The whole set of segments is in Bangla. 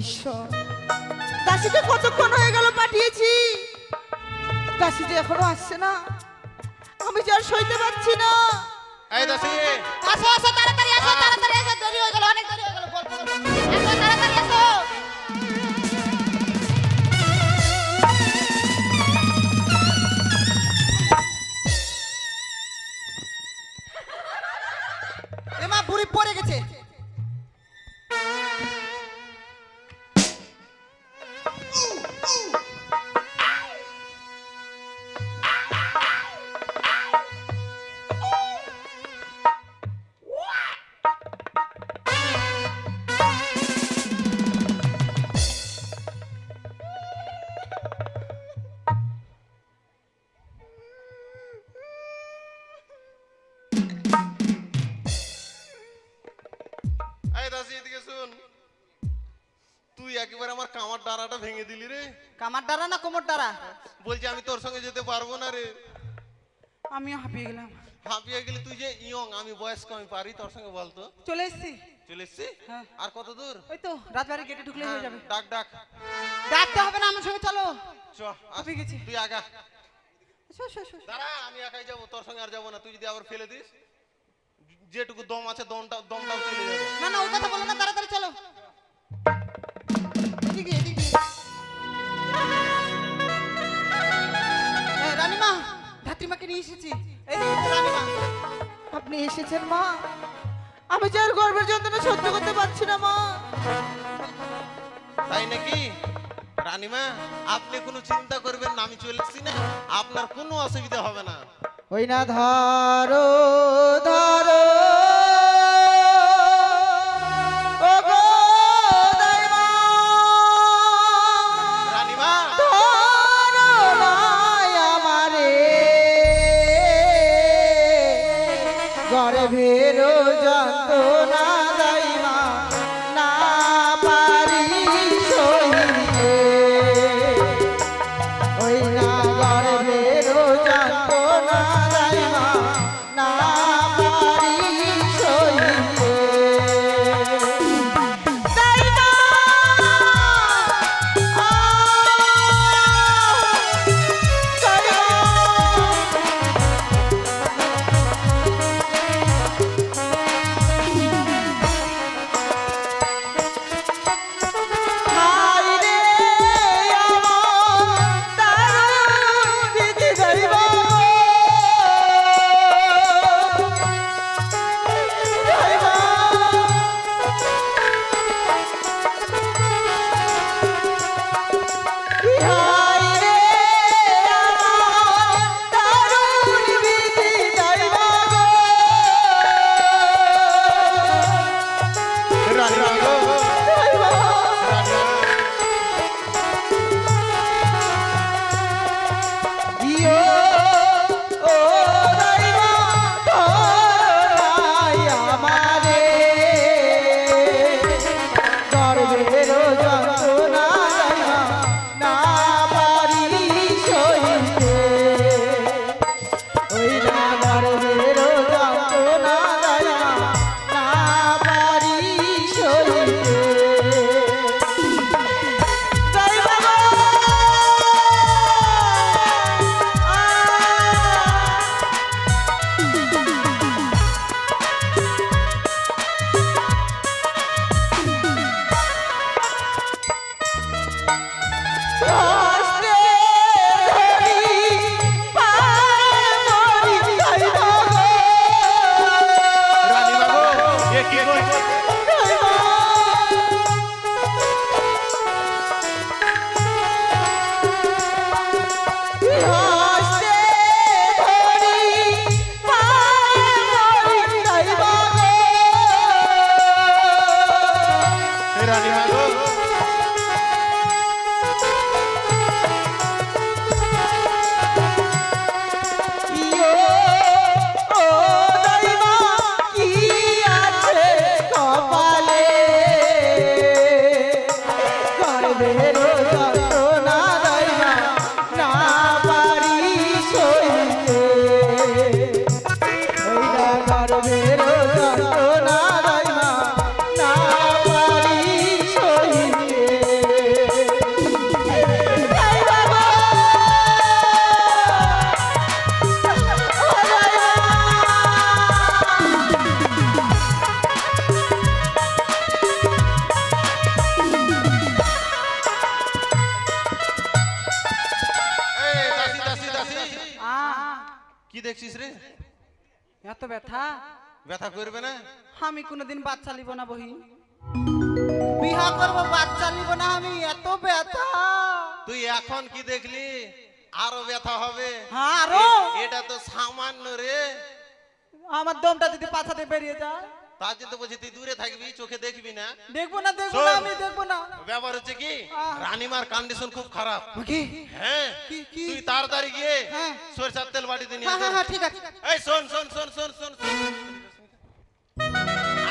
ঈশ্বর। দাসীকে কতক্ষণ হয়ে গেল পাঠিয়েছি? দাসী যে এখনও আসছে না। আমি যে আর সইতে পারছি না। এই দাসি। আসো আসো তাড়াতাড়ি আসো তাড়াতাড়ি আসো। দেরি হয়ে গেল অনেক দেরি হয়ে গেল বলতে রে কামার দ্বারা না কোমর দ্বারা? বলছি আমি তোর সঙ্গে যেতে পারব না রে। আমি হাঁপিয়ে গেলাম। হাঁপিয়ে গেলি তুই যে ইয়ং আমি বয়স্ক আমি পারি তোর সঙ্গে বলতো চলে এসছি। চলে এসছি? হ্যাঁ। আর কত দূর? ওই তো রাজবাড়ি গেটে ঢুকলে হয়ে যাবে। ডাক ডাক। ডাকতে হবে না আমার সঙ্গে চলো। চ হাঁপিয়ে গেছি। তুই আগা। Show, show, show. দাঁড়া আমি একাই যাব তোর সঙ্গে আর যাব না। তুই যদি আবার ফেলে দিস যেটুকু দম আছে দমটা দমটাও চলে যাবে। না না ওই কথা বলো না তাড়াতাড়ি চলো। ধাত্রীমাকে নিয়ে এসেছি। আপনি এসেছেন মা। আমি যে আর গর্বের যন্ত্রণা সহ্য করতে পারছি না মা। তাই নাকি? রানীমা আপনি কোনো চিন্তা করবেন না আমি চলেছি না। আপনার কোনো অসুবিধা হবে না। ওই না ধরো ধরো। મેરો এত ব্যথা। ব্যথা করবে না? আমি কোনোদিন বাচ্চা নিব না বহিন। বিহা করব বাচ্চা নিব না আমি এত ব্যথা। তুই এখন কি দেখলি? আরও ব্যথা হবে। হ্যাঁ আরও। এটা তো সামান্য রে। আমার দমটা যদি পাছাতে বেরিয়ে যায়। তার জন্য বলছি তুই দূরে থাকবি চোখে দেখবি না দেখব না দেখব না আমি দেখব না ব্যাপার হচ্ছে কি। রানিমার কন্ডিশন খুব খারাপ কি হ্যাঁ? তুই তাড়াতাড়ি গিয়ে হ্যাঁ। সরষার তেল বাটিতে নিয়ে হ্যাঁ হ্যাঁ হ্যাঁ ঠিক আছে এই শোন শোন শোন শোন শোন।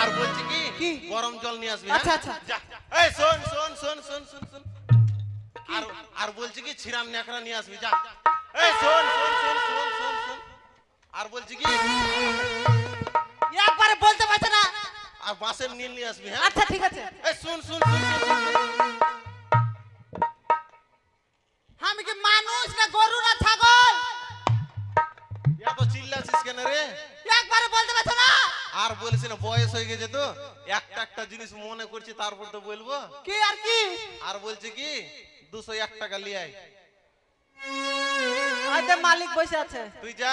আর বলছি কি? গরম জল নিয়ে আসবি আচ্ছা, হ্যাঁ? আচ্ছা। এই শোন শোন শোন শোন শোন শোন আর আর বলছি কি ছিরাম ন্যাকড়া নিয়ে আসবি যা এই শোন শোন শোন শোন শোন আর বলছি কি একবারে বলতে পারছে আর বাঁশের নীল নিয়ে আসবি হ্যাঁ? আচ্ছা ঠিক আছে। এই শুন শুন। আমি কি মানুষ না গরু না ছাগল? এত চিল্লাছিস কেন রে? একবারে বলতে পারছে না? আর বলিস না বয়স হয়ে গেছে তো। একটা একটা জিনিস মনে করছি তারপর তো বলব। কি আর কি? আর বলছি কি দুশো এক টাকা লিয়ে আয়। আজকে মালিক বসে আছে। তুই যা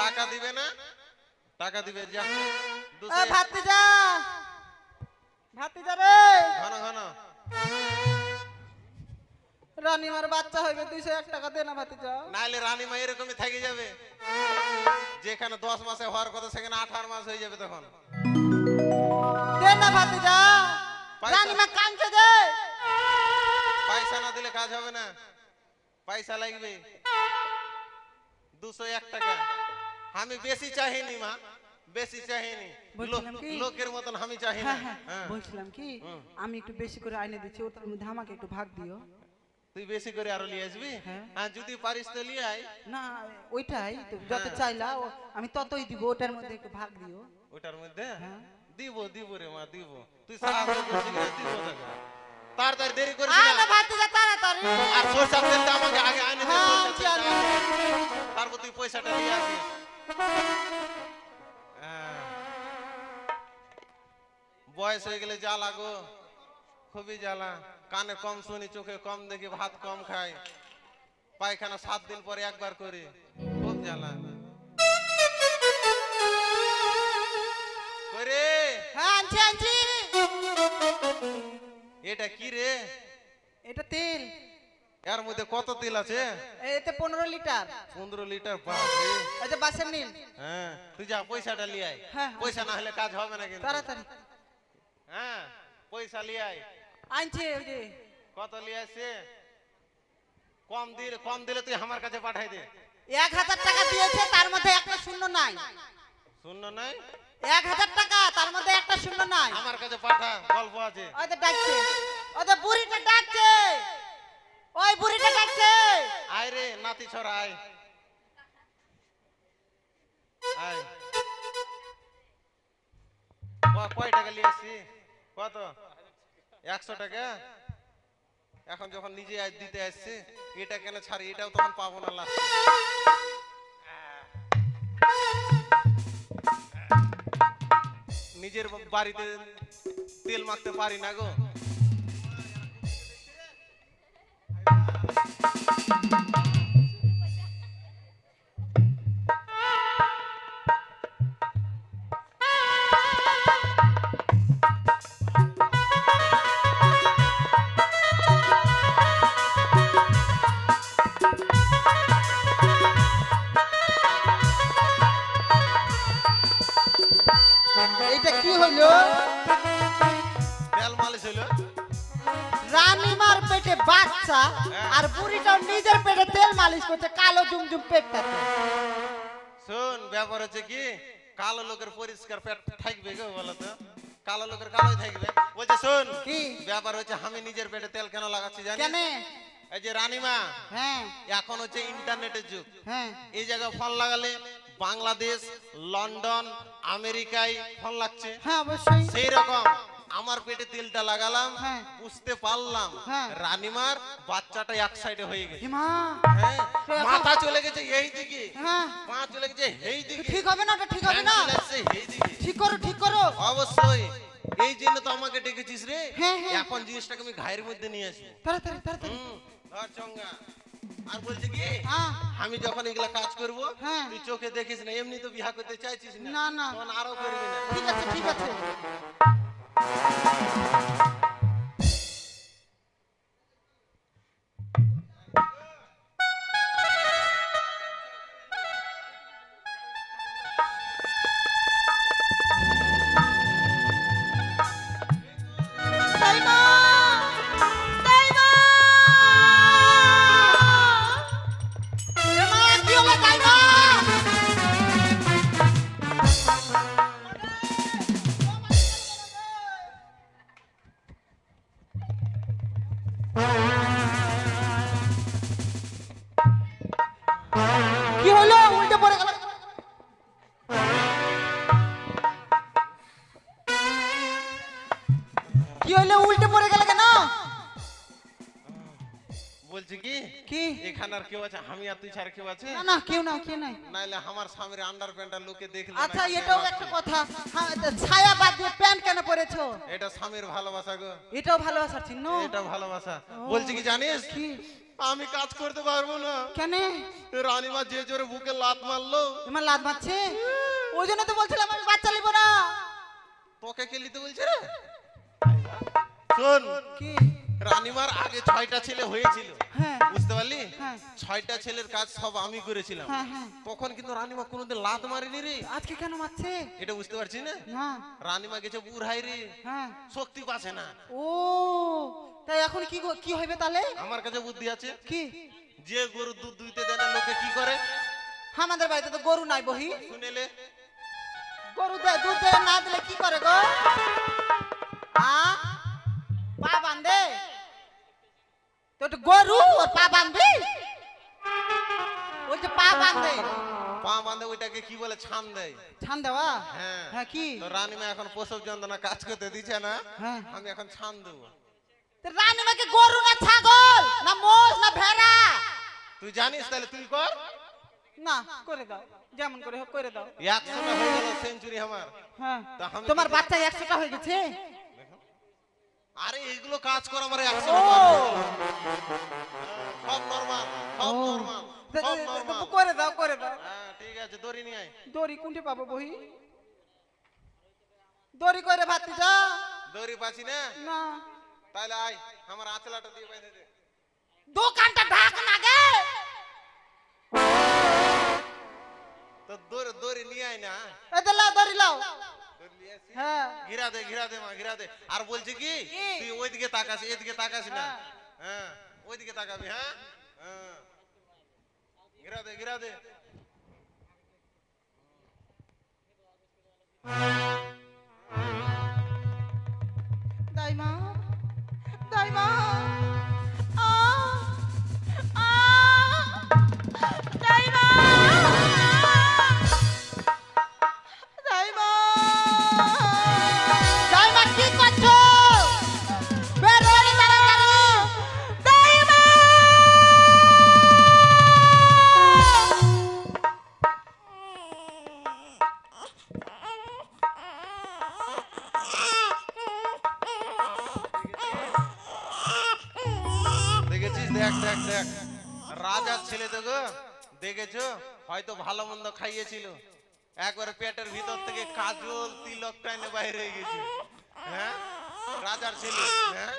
টাকা দিবে না? টাকা দিবে যা। দুশো এ এক- ভাতি যা ভাতি যা রে। ঘন ঘন। রানিমার বাচ্চা হইবে দুইশো এক টাকা দে না ভাতি যা নাহলে রানীমা এরকমই থেকে যাবে। যেখানে দশ মাসে হওয়ার কথা সেখানে আঠারো মাস হয়ে যাবে তখন। দে না ভাতি যা রানিমা কাঁদছে দে। পয়সা না দিলে কাজ হবে না। পয়সা লাগবে। দুশো এক টাকা। আমি বেশি চাহিনি মা। বেশি চাহিনি? লোকের মতন আমি চাহি না হ্যাঁ হ্যাঁ। হ্যাঁ। বলছিলাম কি? আমি একটু বেশি করে আইনে দিচ্ছি ওটার মধ্যে আমাকে একটু ভাগ দিও। তুই বেশি করে আরও নিয়ে আসবি? হ্যাঁ। যদি পারিস তো নিয়ে আয়। না ওইটাই তো যত। চাইলা ও- আমি ততই দিব ওটার মধ্যে একটু ভাগ দিও। ওটার মধ্যে? হ্যাঁ। দিব দিব রে মা দিব। তুই সাহায্য করছিস দিব তোকে। তাড়াতাড়ি দেরি করিস আয় না। ভাতি যা তাড়াতাড়ি। আর সরষার তেলটা আমাকে আগে আনে দে হ্যাঁ। তারপর তুই পয়সাটা নিয়ে আসিস বয়স হয়ে গেলে জ্বালা গো। খুবই জ্বালা। কানে কম শুনি চোখে কম দেখি ভাত কম খাই। পায়খানা সাত দিন পরে একবার করি। খুব জ্বালা। করে হ্যাঁ এটা কি রে? এটা তেল। এর মধ্যে কত তেল আছে? এতে পনেরো লিটার। পনেরো লিটার। এই বাসের নীল। হ্যাঁ তুই যা পয়সাটা লিয়ে আয়। হ্যাঁ। পয়সা না হলে কাজ হবে না কিন্তু। তাড়াতাড়ি। হ্যাঁ পয়সা লিয়ে আয়। আনছি ওই যে। কত লিয়ে আসছে? কম দিলে কম দিলে তুই আমার কাছে পাঠাই দে। এক হাজার টাকা দিয়েছে তার মধ্যে একটা শূন্য নাই। শূন্য নাই? এক হাজার টাকা তার মধ্যে একটা শূন্য নাই। আমার কাছে পাঠা গল্প আছে। ওদের ডাকছে। ওদের বুড়িটা ডাকছে। ওই বুড়িটা ডাকছে। আয় রে নাতি ছড়া আয়। আয়। কয় টাকা আসছি কত? একশো টাকা? এখন যখন নিজে দিতে আসছে, এটা কেন ছাড়ি? এটাও তখন পাবো না লাস্টে। নিজের বাড়িতে তেল মাখতে পারি না গো। এইটা জুমজুম পেটটাতে শোন ব্যাপার হচ্ছে কি? কালো লোকের পরিষ্কার পেট থাকবে গো বলো তো। কালো লোকের কালোই থাকবে। বলছে শোন কি? ব্যাপার হচ্ছে আমি নিজের পেটে তেল কেন লাগাচ্ছি জানি কেন? এই যে রানীমা হ্যাঁ। এখন হচ্ছে ইন্টারনেটের যুগ। হ্যাঁ। এই জায়গায় ফোন লাগালে বাংলাদেশ লন্ডন আমেরিকায় ফোন লাগছে। হ্যাঁ অবশ্যই। সেই রকম। আমার পেটে তেলটা লাগালাম হ্যাঁ। বুঝতে পারলাম। রানিমার বাচ্চাটা এক সাইডে হয়ে গেছে। হ্যাঁ। মাথা চলে গেছে এই দিকে। হ্যাঁ। পা চলে গেছে এই দিকে। ঠিক হবে না ঠিক হবে না? ঠিক করো ঠিক করো। অবশ্যই। এই জন্য তো আমাকে ডেকেছিস রে। হ্যাঁ, হ্যাঁ। এখন জিনিসটাকে আমি ঘায়ের মধ্যে নিয়ে আসব। তাড়াতাড়ি তাড়াতাড়ি ধর চঙ্গা। আর বলছে কি? হ্যাঁ। আমি যখন এগুলা কাজ করব হ্যাঁ। তুই চোখে দেখিস না এমনি তো বিয়া করতে চাইছিস না। না, না। আরও করবি না। ঠিক আছে ঠিক আছে। কি কেউ আছে? আমি আর তুই ছাড়া কেউ আছে? না না কেউ না কেউ নাই। নাইলে আমার স্বামীর আন্ডার প্যান্টটা লোকে দেখলে আচ্ছা এটাও একটা কথা। হ্যাঁ, ছায়া বাদ দিয়ে প্যান্ট কেন পরেছো? এটা স্বামীর ভালোবাসা গো। এটাও ভালোবাসার চিহ্ন? এটা ভালোবাসা। বলছি কি জানিস? কি? আমি কাজ করতে পারব না। কেন? রানীমা যে জোরে বুকে লাত মারলো। তোমার লাদ মারছে? ওই জন্য তো বলছিলাম আমি বাচ্চা নিব না। তোকে কে নিতে বলছে রে? শোন। কি? রানীমার আগে ছয়টা ছেলে হয়েছিল। হ্যাঁ। বুঝতে পারলি? হ্যাঁ। ছয়টা ছেলের কাজ সব আমি করেছিলাম। হ্যাঁ তখন কিন্তু রানীমা কোনোদিন লাত মারিনি রে। আজকে কেন মারছে? এটা বুঝতে পারছি না? রানীমা গেছে বুড়াই রে। শক্তি পাচ্ছে না। ও তাই এখন কি কি হবে তাহলে? আমার কাছে বুদ্ধি আছে। কি? যে গরু দুধ দুইতে দেয় না লোকে কি করে? আমাদের বাড়িতে তো গরু নাই বহি। শুনেলে? গরু দুধ দেয় না দিলে কি করে গো? আ? পা বান্ধে তো গরু ওর পা বাঁধবি? ওই যে পা বাঁধে পা বাঁধে ওইটাকে কি বলে? ছান দেয়। ছান দেওয়া? হ্যাঁ। হ্যাঁ কি? তো রানীমা এখন প্রসব যন্ত্রণা কাজ করতে দিচ্ছে না। হ্যাঁ। আমি এখন ছান দেবো। তো রানীমাকে গরু না ছাগল? না মোষ না ভেড়া? তুই জানিস তাহলে তুই কর। না করে দাও। যেমন করে হোক করে দাও। একশোটা হয়ে গেল সেঞ্চুরি আমার। হ্যাঁ। তোমার বাচ্চা একশোটা হয়ে গেছে? আরে এগুলো কাজ কর আমার একশো সব নরমাল সব নরমাল দে- সব দে- দে- নরমাল করে দাও করে দাও। ঠিক আছে দড়ি নিয়ে আয়। দড়ি কোনটি পাবো বহি? দড়ি করে ভাতি যা দড়ি পাচ্ছি না? না। তাহলে আয় আমার আঁচলাটা দিয়ে বেঁধে দে। দোকানটা ঢাক না গে। তো দড়ি দড়ি নিয়ে আয় না। দড়ি লাও। হ্যাঁ। ঘিরা দে ঘিরা দে মা ঘিরা দে। আর বলছি কি? তুই ওইদিকে তাকাস এদিকে তাকাস না। হ্যাঁ। হ্যাঁ ওইদিকে তাকাবি হ্যাঁ? হ্যাঁ। ঘিরা দে ঘিরা দে। দাইমা দাইমা। কাজল তিলক টাইনে বাইরে হয়ে গেছে। হ্যাঁ? রাজার ছেলে। হ্যাঁ?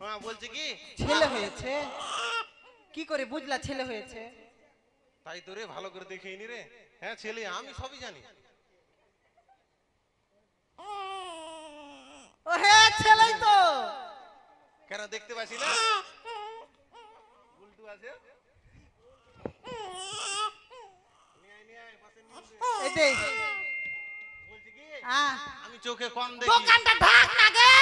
হ্যাঁ বলছে কি? ছেলে হয়েছে? কি করে বুঝলা ছেলে হয়েছে? তাই তো রে ভালো করে দেখিয়ে নি রে। হ্যাঁ ছেলে আমি সবই জানি। ও হ্যাঁ ছেলেই তো! কেন দেখতে পাচ্ছি না? উল্টু আছে? নিয়ে নিয়ে পাশে নিয়ে এই দে বলছি কি আ আমি চোখে কম দেখি। দোকানটা ঢাক না গে।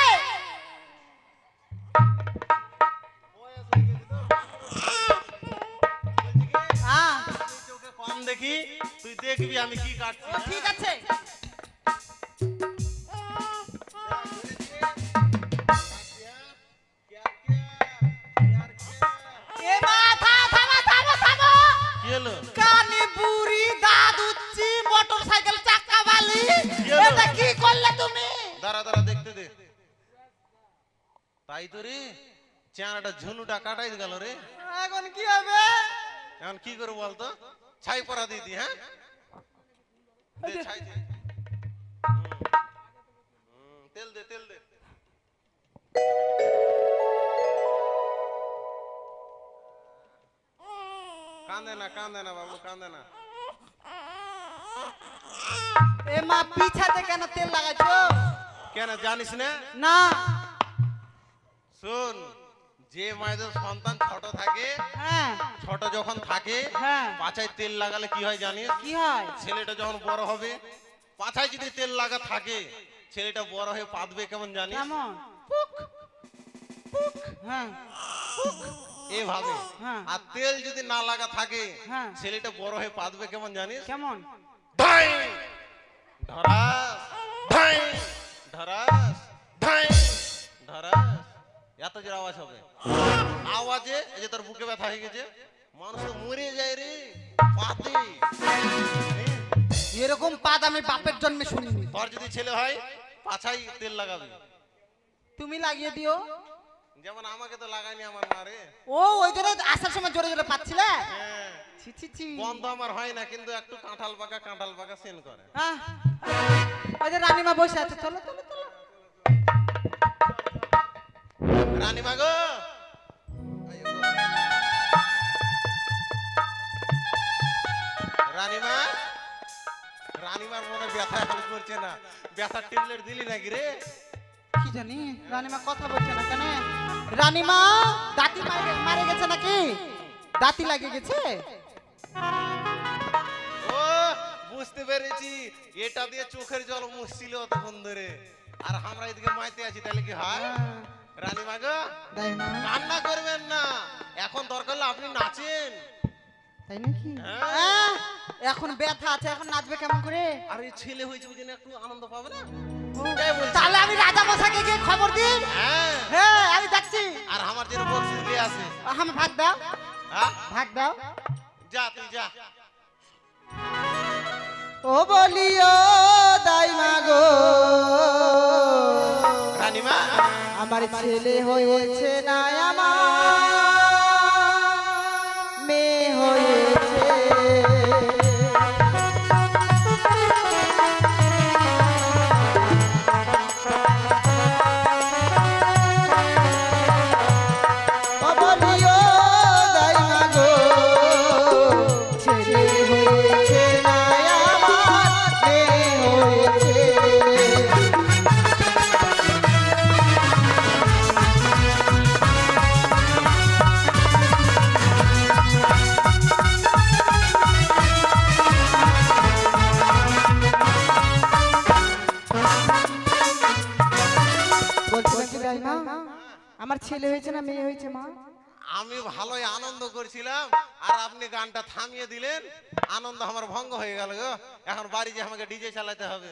দেখি তুই দেখবি আমি কি কাটছি। ঠিক আছে। তাই তো রে চেহারাটা ঝুনুটা কাটাই গেল রে। এখন কি হবে? এখন কি করে বলতো? ছাই পরা দিদি হ্যাঁ? দে, ছাই তেল দে তেল দে। কান্দে না কান্দে না বাবু কান্দে না। এ মা পিছাতে কেন তেল লাগাইছো? কেন জানিস না? না। শোন যে মায়েদের সন্তান ছোট থাকে হ্যাঁ। ছোট যখন থাকে হ্যাঁ। পাছায় তেল লাগালে কি হয় জানিস? কি হয়? ছেলেটা যখন বড় হবে পাছায় যদি তেল লাগা থাকে ছেলেটা বড় হয়ে পাতবে কেমন জানিস? কেমন? হ্যাঁ। এভাবে। হ্যাঁ। আর তেল যদি না লাগা থাকে। ছেলেটা বড় হয়ে পাতবে কেমন জানিস? কেমন? ধাই! ধরাস ধাই! ধরাস ধাই! ধরাস। এত জোর আওয়াজ হবে। আওয়াজে এই যে তোর বুকে ব্যথা হয়ে গেছে মানুষ তো মরে যায় রে। পাতে এরকম পাদ আমি বাপের জন্মে শুনিনি। তোর যদি ছেলে হয় পাছাই তেল লাগাবে। তুমি লাগিয়ে দিও। যেমন আমাকে তো লাগায়নি আমার মা রে। ও ওই জন্য আসার সময় জোরে জোরে পাচ্ছিলে? হ্যাঁ। ছি ছি ছি। বন্ধ আমার হয় না কিন্তু একটু কাঁঠাল পাকা কাঁঠাল পাকা সেন করে। হ্যাঁ ওই যে রানীমা বসে আছে চলো চলো। রানীমা গো রানীমা রানীমার মনে ব্যথা এখন করছে না ব্যথার ট্যাবলেট দিলি নাকি রে কি জানি রানীমা কথা বলছে না কেন রানীমা দাঁতি মারে মারে গেছে নাকি দাঁতি লাগে গেছে ও বুঝতে পেরেছি। এটা দিয়ে চোখের জল মুছছিল তখন ধরে। আর আমরা এদিকে মাইতে আছি তাহলে কি হয়। রানীমা গো কান্না করবেন না। এখন দরকার হলে আপনি নাচেন। তাই নাকি? হ্যাঁ। এখন ব্যথা আছে এখন নাচবে কেমন করে? আর ছেলে হয়েছে বুঝে না একটু আনন্দ পাবে না? তাহলে আমি রাজা মশাকে গিয়ে খবর দিই। হ্যাঁ। হ্যাঁ আমি যাচ্ছি। আর আমার জন্য বক্সিস দিয়ে আছে। আমি ভাগ দাও। হ্যাঁ? ভাগ দাও। যা তুই যা। ও বলিও দাইমা গো রানীমা আমার ছেলে হয়েছে না আমার? আমার ছেলে হয়েছে না মেয়ে হয়েছে মা? আমি ভালোই আনন্দ করছিলাম আর আপনি গানটা থামিয়ে দিলেন আনন্দ আমার ভঙ্গ হয়ে গেল গো। এখন বাড়ি যে আমাকে ডিজে চালাতে হবে।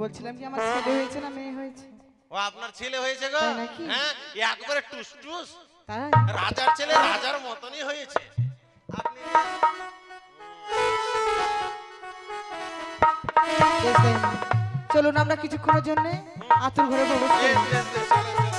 বলছিলাম কি আমার ছেলে হয়েছে না মেয়ে হয়েছে? ও আপনার ছেলে হয়েছে গো? হ্যাঁ একবারে টুস টুস রাজার ছেলে রাজার মতনই হয়েছে। আপনি চলুন আমরা কিছুক্ষণের জন্য আতুর ঘরে প্রবেশ করি।